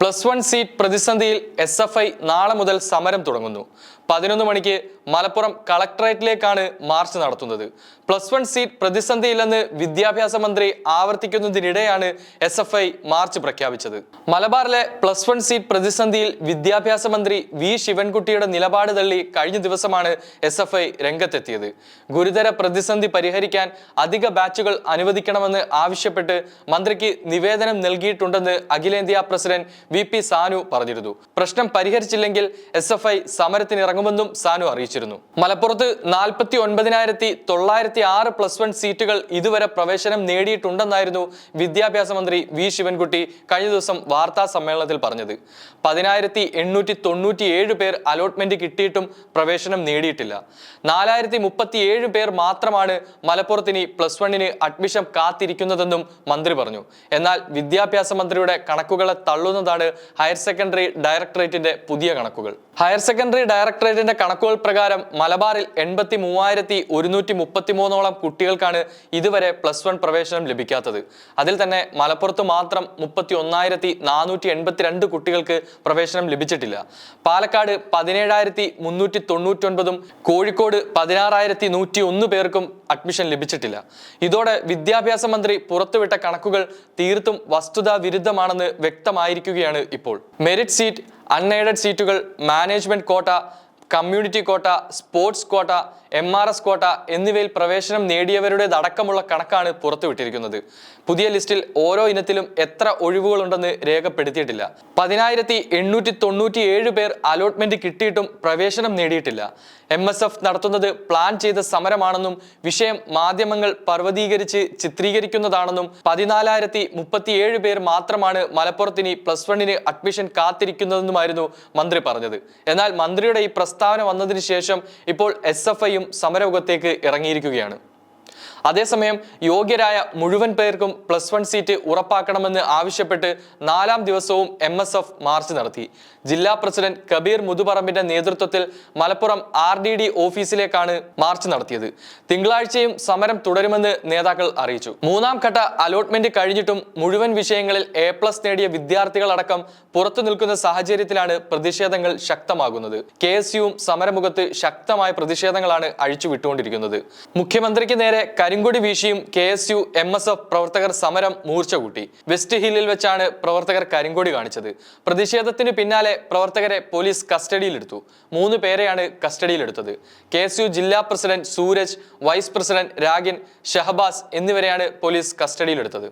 Plus one seat പ്രതിസന്ധിയിൽ S F I നാളെ മുതൽ സമരം തുടങ്ങുന്നു. പതിനൊന്ന് മണിക്ക് മലപ്പുറം കളക്ടറേറ്റിലേക്കാണ് മാർച്ച് നടത്തുന്നത്. പ്ലസ് വൺ സീറ്റ് പ്രതിസന്ധിയില്ലെന്ന് വിദ്യാഭ്യാസ മന്ത്രി ആവർത്തിക്കുന്നതിനിടെയാണ് എസ് എഫ് ഐ മാർച്ച് പ്രഖ്യാപിച്ചത്. മലബാറിലെ പ്ലസ് വൺ സീറ്റ് പ്രതിസന്ധിയിൽ വിദ്യാഭ്യാസ മന്ത്രി വി ശിവൻകുട്ടിയുടെ നിലപാട് തള്ളി കഴിഞ്ഞ ദിവസമാണ് എസ് എഫ് ഐ രംഗത്തെത്തിയത്. ഗുരുതര പ്രതിസന്ധി പരിഹരിക്കാൻ അധിക ബാച്ചുകൾ അനുവദിക്കണമെന്ന് ആവശ്യപ്പെട്ട് മന്ത്രിക്ക് നിവേദനം നൽകിയിട്ടുണ്ടെന്ന് അഖിലേന്ത്യാ പ്രസിഡന്റ് വി പി സാനു പറഞ്ഞിരുന്നു. പ്രശ്നം പരിഹരിച്ചില്ലെങ്കിൽ എസ് എഫ് ഐ സമരത്തിനിറങ്ങുമെന്നും സാനു അറിയിച്ചിരുന്നു. മലപ്പുറത്ത് നാൽപ്പത്തി ഒൻപതിനായിരത്തി തൊള്ളായിരത്തി ആറ് പ്ലസ് വൺ സീറ്റുകൾ ഇതുവരെ പ്രവേശനം നേടിയിട്ടുണ്ടെന്നായിരുന്നു വിദ്യാഭ്യാസ മന്ത്രി വി ശിവൻകുട്ടി കഴിഞ്ഞ ദിവസം വാർത്താ സമ്മേളനത്തിൽ പറഞ്ഞത്. പതിനായിരത്തി എണ്ണൂറ്റി തൊണ്ണൂറ്റി ഏഴ് പേർ അലോട്ട്മെന്റ് കിട്ടിയിട്ടും പ്രവേശനം നേടിയിട്ടില്ല. നാലായിരത്തി മുപ്പത്തി ഏഴ് പേർ മാത്രമാണ് മലപ്പുറത്തിനി പ്ലസ് വണ്ണിന് അഡ്മിഷൻ കാത്തിരിക്കുന്നതെന്നും മന്ത്രി പറഞ്ഞു. എന്നാൽ വിദ്യാഭ്യാസ മന്ത്രിയുടെ കണക്കുകളെ തള്ളുന്നതാണ് ഹയർ സെക്കൻഡറി ഡയറക്ടറേറ്റിന്റെ പുതിയ കണക്കുകൾ. ഹയർ സെക്കൻഡറി ഡയറക്ടറേറ്റിന്റെ കണക്കുകൾ പ്രകാരം മലബാറിൽ എൺപത്തി മൂവായിരത്തി ഒരുന്നൂറ്റി മുപ്പത്തി മൂന്നോളം കുട്ടികൾക്കാണ് ഇതുവരെ പ്ലസ് വൺ പ്രവേശനം ലഭിക്കാത്തത്. അതിൽ തന്നെ മലപ്പുറത്ത് മാത്രം മുപ്പത്തി ഒന്നായിരത്തി നാനൂറ്റി എൺപത്തിരണ്ട് കുട്ടികൾക്ക് പ്രവേശനം ലഭിച്ചിട്ടില്ല. പാലക്കാട് പതിനേഴായിരത്തി മുന്നൂറ്റി തൊണ്ണൂറ്റൊൻപതും കോഴിക്കോട് പതിനാറായിരത്തി നൂറ്റി ഒന്ന് പേർക്കും അഡ്മിഷൻ ലഭിച്ചിട്ടില്ല. ഇതോടെ വിദ്യാഭ്യാസ മന്ത്രി പുറത്തുവിട്ട കണക്കുകൾ തീർത്തും വസ്തുതാ വിരുദ്ധമാണെന്ന് വ്യക്തമായിരിക്കുകയാണ് ഇപ്പോൾ. മെറിറ്റ് സീറ്റ് അൺഎയ്ഡഡ് സീറ്റുകൾ management quota community quota sports quota M R S quota എന്നിവയിൽ പ്രവേശനം നേടിയവരുടേതടക്കമുള്ള കണക്കാണ് പുറത്തുവിട്ടിരിക്കുന്നത്. പുതിയ ലിസ്റ്റിൽ ഓരോ ഇനത്തിലും എത്ര ഒഴിവുകളുണ്ടെന്ന് രേഖപ്പെടുത്തിയിട്ടില്ല. പതിനായിരത്തി എണ്ണൂറ്റി തൊണ്ണൂറ്റി ഏഴ് പേർ അലോട്ട്മെന്റ് കിട്ടിയിട്ടും പ്രവേശനം നേടിയിട്ടില്ല. എം എസ് എഫ് നടത്തുന്നത് പ്ലാൻ ചെയ്ത സമരമാണെന്നും വിഷയം മാധ്യമങ്ങൾ പർവതീകരിച്ച് ചിത്രീകരിക്കുന്നതാണെന്നും പതിനാലായിരത്തി മുപ്പത്തിയേഴ് പേർ മാത്രമാണ് മലപ്പുറത്തിന് പ്ലസ് വണ്ണിന് അഡ്മിഷൻ കാത്തിരിക്കുന്നതെന്നുമായിരുന്നു മന്ത്രി പറഞ്ഞത്. എന്നാൽ മന്ത്രിയുടെ ഈ പ്രസ്താവന വന്നതിന് ശേഷം ഇപ്പോൾ എസ് എഫ് ഐയും സമരമുഖത്തേക്ക് ഇറങ്ങിയിരിക്കുകയാണ്. അതേസമയം യോഗ്യരായ മുഴുവൻ പേർക്കും പ്ലസ് വൺ സീറ്റ് ഉറപ്പാക്കണമെന്ന് ആവശ്യപ്പെട്ട് നാലാം ദിവസവും എം എസ് എഫ് മാർച്ച് നടത്തി. ജില്ലാ പ്രസിഡന്റ് കബീർ മുതുപറമ്പിന്റെ നേതൃത്വത്തിൽ മലപ്പുറം ആർ ഡി ഡി ഓഫീസിലേക്കാണ് മാർച്ച് നടത്തിയത്. തിങ്കളാഴ്ചയും സമരം തുടരുമെന്ന് നേതാക്കൾ അറിയിച്ചു. മൂന്നാം ഘട്ട അലോട്ട്മെന്റ് കഴിഞ്ഞിട്ടും മുഴുവൻ വിഷയങ്ങളിൽ എ പ്ലസ് നേടിയ വിദ്യാർത്ഥികളടക്കം പുറത്തു നിൽക്കുന്ന സാഹചര്യത്തിലാണ് പ്രതിഷേധങ്ങൾ ശക്തമാകുന്നത്. കെ എസ് യുവും സമരമുഖത്ത് ശക്തമായ പ്രതിഷേധങ്ങളാണ് അഴിച്ചുവിട്ടുകൊണ്ടിരിക്കുന്നത്. മുഖ്യമന്ത്രിക്ക് നേരെ കരിങ്കൊടി വീശിയും K S U M S F പ്രവർത്തകർ സമരം മൂർച്ച കൂട്ടി. വെസ്റ്റ് ഹില്ലിൽ വെച്ചാണ് പ്രവർത്തകർ കരിങ്കൊടി കാണിച്ചത്. പ്രതിഷേധത്തിന് പിന്നാലെ പ്രവർത്തകരെ പോലീസ് കസ്റ്റഡിയിലെടുത്തു. മൂന്ന് പേരെയാണ് കസ്റ്റഡിയിലെടുത്തത്. കെ എസ് യു ജില്ലാ president Suraj vice president Ragin Shahbaz എന്നിവരെയാണ് പോലീസ് കസ്റ്റഡിയിലെടുത്തത്.